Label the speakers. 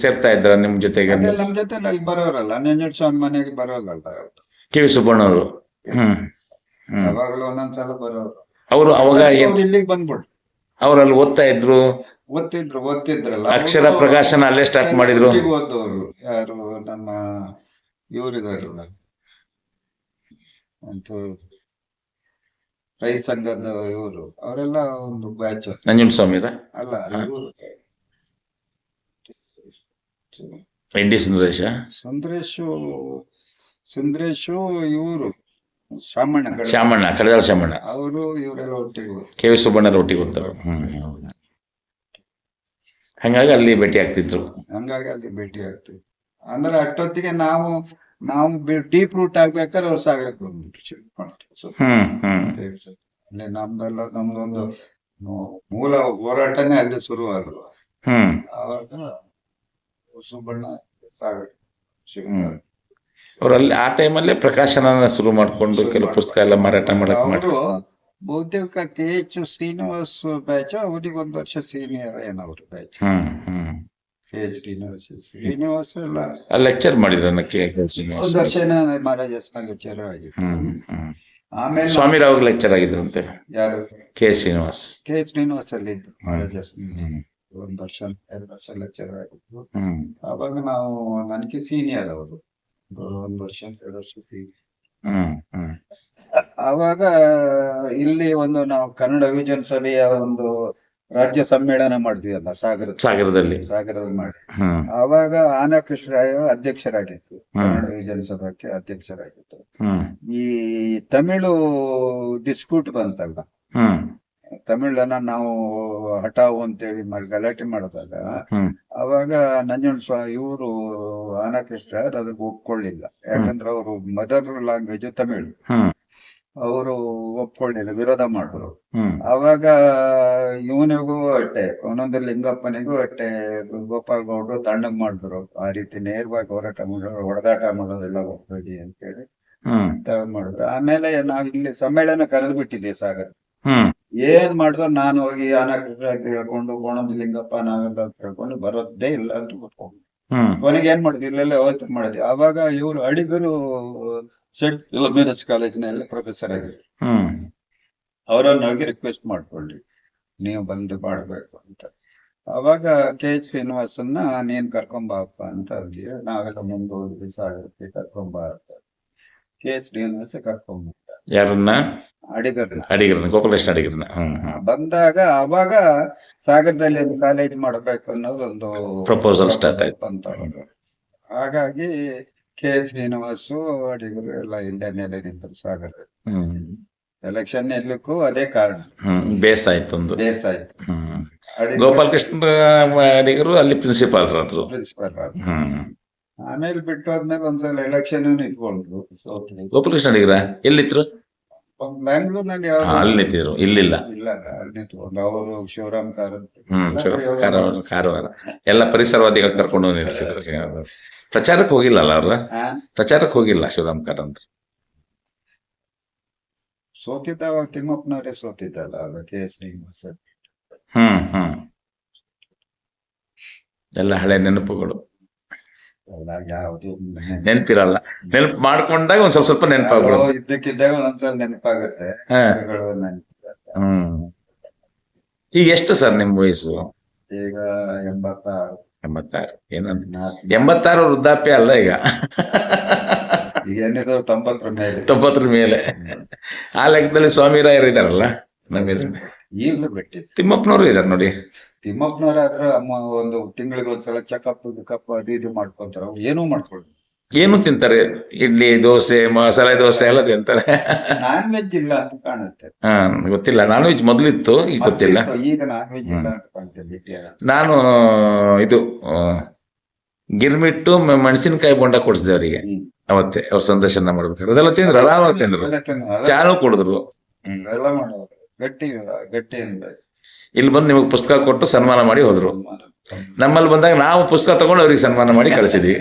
Speaker 1: ಸೇರ್ತಾ ಇದ್ರ ನಿಮ್ ಜೊತೆಗೆ?
Speaker 2: ನಮ್ ಜೊತೆ ಅಲ್ಲಿ ಬರೋರಲ್ಲ ನಂಜುಂಡ ಸ್ವಾಮಿ ಮನೆಗೆ ಬರೋದಲ್ಲ
Speaker 1: ಕೆ ವಿ ಸುಬ್ಬಣ್ಣವರು. ಹ್ಮ್ ಹ್ಮ್.
Speaker 2: ಯಾವಾಗಲೂ ಒಂದೊಂದ್ಸಲ ಬರೋರು.
Speaker 1: ಅವರು ಅವಾಗ
Speaker 2: ಅವ್ರು ಇಲ್ಲಿಗೆ ಬಂದ್ಬಿಟ್ರು.
Speaker 1: ಅವ್ರು ಅಲ್ಲಿ ಓದ್ತಾ ಇದ್ರು?
Speaker 2: ಓದ್ತಿದ್ರು ಓದ್ತಿದ್ರಲ್ಲ.
Speaker 1: ಅಕ್ಷರ
Speaker 2: ಅವ್ರು
Speaker 1: ಪ್ರಕಾಶನ ಅಲ್ಲೇ ಸ್ಟಾರ್ಟ್ ಮಾಡಿದ್ರು.
Speaker 2: ಓದೋರು ಯಾರು ನಮ್ಮ ಇವರಿದಾರಲ್ಲ. ಅಂತ ರೈ ಸಂಘದ ಇವರು. ಅವರೆಲ್ಲ ಒಂದು ಬ್ಯಾಚ್.
Speaker 1: ನಂಜುಂಡ ಸ್ವಾಮಿ
Speaker 2: ಅಲ್ಲ ಇವರು.
Speaker 1: N D Sundaresha?
Speaker 2: ಸುಂದರೇಶು ಸುಂದರೇಶು ಇವರು ಶಾಮಣ್ಣ
Speaker 1: ಶಾಮಣ್ಣ ಕಡದಾಳ ಶಾಮಣ್ಣ.
Speaker 2: ಅವರು ಇವರೆಲ್ಲ ಒಟ್ಟಿಗೆ.
Speaker 1: ಕೆ ವಿ ಸುಬ್ಬಣ್ಣರ ಒಟ್ಟಿಗೆ ಓದ್ತಾರೆ ಹ್ಮ್ ಹಂಗಾಗಿ ಅಲ್ಲಿ ಭೇಟಿ ಆಗ್ತಿದ್ರು.
Speaker 2: ಹಂಗಾಗಿ ಅಲ್ಲಿ ಭೇಟಿ ಆಗ್ತಿದ್ರು. ಅಂದ್ರೆ ಅಷ್ಟೊತ್ತಿಗೆ ನಾವು ನಾವು ಡೀಪ್ ರೂಟ್ ಆಗ್ಬೇಕಾದ್ರೆ ಅವ್ರು ಸಾಗಕ್ಕೆ
Speaker 1: ಬಂದ್ಬಿಟ್ಟು
Speaker 2: ಅಲ್ಲಿ ನಮ್ದೆಲ್ಲ ನಮ್ದೊಂದು ಮೂಲ ಹೋರಾಟನೇ ಅಲ್ಲಿ ಶುರುವಾದ್ರು
Speaker 1: ಹ್ಮ್.
Speaker 2: ಆವಾಗ ಸುಬ್ಬಣ್ಣ ಸಾಗರ.
Speaker 1: ಅವ್ರು ಅಲ್ಲಿ ಆ ಟೈಮಲ್ಲೇ ಪ್ರಕಾಶನ ಶುರು ಮಾಡ್ಕೊಂಡು ಕೆಲವು ಪುಸ್ತಕ ಎಲ್ಲ ಮಾರಾಟ ಮಾಡಕ್ ಮಾಡಿ
Speaker 2: ಅವರು ಬಹುತೇಕ ಕೆ ಎಚ್ ಶ್ರೀನಿವಾಸ್ ಬ್ಯಾಚ್ ಅವರಿಗೆ ಒಂದು ವರ್ಷ ಸೀನಿಯರ್ ಏನವ್ರ ಬ್ಯಾಚ್.
Speaker 1: ಹ್ಮ್ ಹ್ಮ್.
Speaker 2: ಕೆ ಎಚ್ ಶ್ರೀನಿವಾಸ್ ಶ್ರೀನಿವಾಸ್ ಎಲ್ಲ
Speaker 1: ಲೆಕ್ಚರ್ ಮಾಡಿದ್ರ
Speaker 2: ಒಂದು ವರ್ಷನ ಮಹಾರಾಜಸ್ನ ಲೆಕ್ಚರ್ ಆಗಿದ್ರು.
Speaker 1: ಹ್ಮ್ ಹ್ಮ್.
Speaker 2: ಆಮೇಲೆ
Speaker 1: ಸ್ವಾಮಿರಾವ್ ಲೆಕ್ಚರ್ ಆಗಿದ್ರಂತೆ?
Speaker 2: ಯಾರು?
Speaker 1: K Srinivas.
Speaker 2: K H Srinivas ಅಲ್ಲಿ ಇದ್ರು ಮಹಾರಾಜಸ್
Speaker 1: ಹ್ಮ್.
Speaker 2: ಒಂದು ವರ್ಷ ಎರಡು ವರ್ಷ ಲೆಕ್ಚರ್ ಆಗಿತ್ತು
Speaker 1: ಹ್ಮ್.
Speaker 2: ಆವಾಗ ನಾವು ನನಗೆ ಸೀನಿಯರ್ ಅವರು ಒಂದು ವರ್ಷ ಎರಡು ವರ್ಷ ಸೀನಿಯರ್
Speaker 1: ಅವಾಗ ಹ್ಮ್.
Speaker 2: ಇಲ್ಲಿ ಒಂದು ನಾವು ಕನ್ನಡ ವಿಜನ್ ಸಭೆಯ ಒಂದು ರಾಜ್ಯ ಸಮ್ಮೇಳನ ಮಾಡಿದ್ವಿ ಅಲ್ಲ ಸಾಗರ
Speaker 1: ಸಾಗರದಲ್ಲಿ.
Speaker 2: ಸಾಗರದಲ್ಲಿ ಮಾಡಿ.
Speaker 1: ಅವಾಗ
Speaker 2: ಆವಾಗ ಆನಾ ಕೃಷ್ಣರಾಯ ಅಧ್ಯಕ್ಷರಾಗಿತ್ತು. ಕನ್ನಡ ವಿಜನ್ ಸಭಾಕ್ಕೆ ಅಧ್ಯಕ್ಷರಾಗಿತ್ತು. ಈ ತಮಿಳು ಡಿಸ್ಪ್ಯೂಟ್ ಬಂತಲ್ಲ ತಮಿಳನ್ನ ನಾವು ಹಠಾವು ಅಂತೇಳಿ ಮಾಡಿ ಗಲಾಟೆ ಮಾಡಿದಾಗ ಅವಾಗ ನಂಜುಂಡ ಸ್ವಾಮಿ ಇವರು ಆನಕೃಷ್ಣ ಅದಕ್ಕೆ ಒಪ್ಕೊಳ್ಳಿಲ್ಲ. ಯಾಕಂದ್ರೆ ಅವರು ಮದರ್ ಲ್ಯಾಂಗ್ವೇಜ್ ತಮಿಳು. ಅವರು ಒಪ್ಕೊಳ್ಳಿಲ್ಲ ವಿರೋಧ ಮಾಡಿದ್ರು. ಅವಾಗ ಇವನಿಗೂ ಅಟ್ಟೆ ಒಂದೊಂದು ಲಿಂಗಪ್ಪನಿಗೂ ಅಟ್ಟೆ ಗೋಪಾಲ್ ಗೌಡ್ರು ತಣ್ಣಗ್ ಮಾಡಿದ್ರು. ಆ ರೀತಿ ನೇರವಾಗಿ ಹೋರಾಟ ಮಾಡೋರು ಹೊಡೆದಾಟ ಮಾಡೋದೆಲ್ಲ ಹೋಗ್ಬೇಡಿ ಅಂತೇಳಿ ಮಾಡಿದ್ರು. ಆಮೇಲೆ ನಾವ್ ಇಲ್ಲಿ ಸಮ್ಮೇಳನ ಕರೆದು ಬಿಟ್ಟಿದ್ವಿ ಸಾಗರ್ ಏನ್ ಮಾಡಿದ್ರು ನಾನು ಹೋಗಿ ಅನಾಕೃಷ್ಣ ಕೇಳ್ಕೊಂಡು ಗೋಣದ ಲಿಂಗಪ್ಪ ನಾವೆಲ್ಲ ಕೇಳ್ಕೊಂಡು ಬರೋದೇ ಇಲ್ಲ ಅಂತ ಕೂತ್ಕೊಂಡು
Speaker 1: ಹ್ಮ್.
Speaker 2: ಕೊನೆಗೆ ಏನ್ ಮಾಡಿದ್ವಿ? ಇಲ್ಲೆಲ್ಲ ಹೋಯ್ತು ಮಾಡಿದ್ವಿ. ಅವಾಗ ಇವರು ಅಡಿಗರು ಸೆಟ್ ಫಿಲೋಮಿನಸ್ ಕಾಲೇಜಿನಲ್ಲಿ ಪ್ರೊಫೆಸರ್ ಆಗಿದ್ರು.
Speaker 1: ಹ್ಮ್.
Speaker 2: ಅವರನ್ನ ಹೋಗಿ ರಿಕ್ವೆಸ್ಟ್ ಮಾಡ್ಕೊಳ್ಳಿ. ನೀವು ಬಂದು ಮಾಡ್ಬೇಕು ಅಂತ. ಅವಾಗ ಕೆ ಎಚ್ ಶ್ರೀನಿವಾಸನ್ನ ನೀನ್ ಕರ್ಕೊಂಬಪ್ಪ ಅಂತ ಅಂದ್ವಿ. ನಾವೆಲ್ಲ ಮುಂದೆ ಹೋದ್ವಿ ಸಾಗರಕ್ಕೆ ಕರ್ಕೊಂಬ ಅಂತ. ಕೆ ಎಚ್ ಶ್ರೀನಿವಾಸ ಕರ್ಕೊಂಬ
Speaker 1: ಯಾರನ್ನ?
Speaker 2: ಅಡಿಗರು
Speaker 1: ಅಡಿಗರನ್ನ ಗೋಪಾಲಕೃಷ್ಣ ಅಡಿಗರನ್ನ. ಹ್ಮ್
Speaker 2: ಆ, ಬಂದಾಗ ಅವಾಗ ಸಾಗರದಲ್ಲಿ ಒಂದು ಕಾಲೇಜ್ ಮಾಡಬೇಕು ಅನ್ನೋದೊಂದು ಒಂದು
Speaker 1: ಸ್ಟಾರ್ಟ್ ಆಯ್ತು.
Speaker 2: ಅಂತ. ಹಾಗಾಗಿ ಕೆ. ಎಸ್. ಶ್ರೀನಿವಾಸು ಅಡಿಗರು ಎಲ್ಲ ಇಂಡಿಯಾ ಮೇಲೆ ನಿಂತರು ಸಾಗರದಲ್ಲಿ. ಎಲೆಕ್ಷನ್ ನಿಲ್ಲಕ್ಕೂ ಅದೇ ಕಾರಣ.
Speaker 1: ಬೇಸ್ ಆಯ್ತು ಒಂದು.
Speaker 2: ಬೇಸ್ ಆಯ್ತು.
Speaker 1: ಹ್ಮ್. ಗೋಪಾಲಕೃಷ್ಣ ಅಡಿಗರು ಅಲ್ಲಿ ಪ್ರಿನ್ಸಿಪಾಲ್ ಆದ್ರು
Speaker 2: ಪ್ರಿನ್ಸಿಪಾಲ್
Speaker 1: ಹ್ಮ್.
Speaker 2: ಆಮೇಲೆ ಬಿಟ್ಟು ಆದ್ಮೇಲೆ ಒಂದ್ಸಲ ಎಲೆಕ್ಷನ್ ನಿಂತ್ಕೊಂಡ್ರು.
Speaker 1: ಗೋಪಾಲಕೃಷ್ಣ ಅಡಿಗರ ಎಲ್ಲಿದ್ರು? ಅಲ್ಲಿ ನಿಂತಿದ್ರು. ಇಲ್ಲಿಲ್ಲ.
Speaker 2: ಅವರು ಶಿವರಾಮ್
Speaker 1: ಕಾರವಾರ ಕಾರವಾರ. ಎಲ್ಲ ಪರಿಸರವಾದಿಗಳು ಕರ್ಕೊಂಡು ಹೋಗಿ ನಿಲ್ಸಿದ್ರು ಪ್ರಚಾರಕ್ಕೆ ಹೋಗಿಲ್ಲ ಅಲ್ಲ
Speaker 2: ಅವ್ರ
Speaker 1: ಪ್ರಚಾರಕ್ಕೆ ಹೋಗಿಲ್ಲ ಶಿವರಾಮ್ ಕಾರಂತ
Speaker 2: ಸೋತಿದ್ದ ಅವಾಗ ತಿಮ್ಮಪ್ಪನವರೇ ಸೋತಿದ್ದಲ್ಲ ಕೆ ಎಸ್ ಶ್ರೀನಿವಾಸ
Speaker 1: ಹ್ಮ್ ಹ್ಮ್. ಎಲ್ಲ ಹಳೆ ನೆನಪುಗಳು.
Speaker 2: ಯಾವ್ದು
Speaker 1: ನೆನಪಿರಲ್ಲ. ನೆನಪು ಮಾಡ್ಕೊಂಡಾಗ ಒಂದ್ ಸ್ವಲ್ಪ ಸ್ವಲ್ಪ
Speaker 2: ನೆನಪಾಗ್ಬೋದು ಇದ್ದಕ್ಕಿದ್ದಾಗ ಒಂದೊಂದ್ಸಲ ನೆನಪಾಗುತ್ತೆ.
Speaker 1: ಹ್ಮ್. ಈಗ ಎಷ್ಟು ಸರ್ ನಿಮ್ ವಯಸ್ಸು?
Speaker 2: ಈಗ ಎಂಬತ್ತಾರು.
Speaker 1: ಎಂಬತ್ತಾರು. ಏನಂತ? ಎಂಬತ್ತಾರು ವೃದ್ಧಾಪ್ಯ ಅಲ್ಲ ಈಗ.
Speaker 2: ಈಗ ಏನಿದ್ರು ತೊಂಬತ್ತರ ಮೇಲೆ.
Speaker 1: ತೊಂಬತ್ತರ ಮೇಲೆ. ಆ ಲೆಕ್ಕದಲ್ಲಿ ಸ್ವಾಮಿ ರಾಯರ್ ಇದಾರಲ್ಲ ನಮ್ಮ
Speaker 2: ಈಗಲೂ ಬಿಟ್ಟಿ
Speaker 1: ತಿಮ್ಮಪ್ಪನವರು ಇದಾರೆ ನೋಡಿ.
Speaker 2: ತಿಮ್ಮಪ್ಪನವರಾದ್ರೆ ಅಮ್ಮ ಒಂದು ತಿಂಗಳಿಗೆ ಒಂದ್ಸಲ ಚೆಕಪ್ ಗಿಕಪ್ ಅದು ಇದು ಮಾಡ್ಕೊಂತಾರ. ಅವ್ರು ಏನೂ ಮಾಡ್ಕೊಳ್ಳಿ
Speaker 1: ಏನು ತಿಂತಾರೆ. ಇಡ್ಲಿ ದೋಸೆ ಮಸಾಲೆ ದೋಸೆ ಎಲ್ಲ ತಿಂತಾರೆ.
Speaker 2: ನಾನ್ ವೆಜ್ ಇಲ್ಲ ಅಂತ ಕಾಣುತ್ತೆ.
Speaker 1: ಹಾ ಗೊತ್ತಿಲ್ಲ. ನಾನ್ ವೆಜ್ ಮೊದ್ಲಿತ್ತು ಈಗ ಗೊತ್ತಿಲ್ಲ.
Speaker 2: ಈಗ ನಾನ್ ವೆಜ್ ಇಲ್ಲ ಅಂತ ಕಾಣ್ತದೆ
Speaker 1: ನಾನು ಇದು ಗಿರ್ಮಿಟ್ಟು ಮೆಣಸಿನಕಾಯಿ ಬೊಂಡ ಕೊಡಿಸಿದೆ ಅವರಿಗೆ. ಅವತ್ತೆ ಅವ್ರ ಸಂದರ್ಶನ ಮಾಡ್ಬೇಕಾದ್ರೆ. ಅದೆಲ್ಲ ತಿಂದ್ರು ಆರಾಮಾಗಿ ತಿಂದ್ರು. ಚಾನು ಕುಡಿದ್ರು.
Speaker 2: ಎಲ್ಲ ಮಾಡೋರು ಗಟ್ಟಿ ಗಟ್ಟಿ ಅನ್ಬೇಕು
Speaker 1: ಇಲ್ಲಿ ಬಂದು ನಿಮಗೆ ಪುಸ್ತಕ ಕೊಟ್ಟು ಸನ್ಮಾನ ಮಾಡಿ ಹೋದ್ರು. ನಮ್ಮಲ್ಲಿ ಬಂದಾಗ ನಾವು ಪುಸ್ತಕ ತಗೊಂಡು ಅವ್ರಿಗೆ ಸನ್ಮಾನ ಮಾಡಿ ಕಳಿಸಿದ್ವಿ.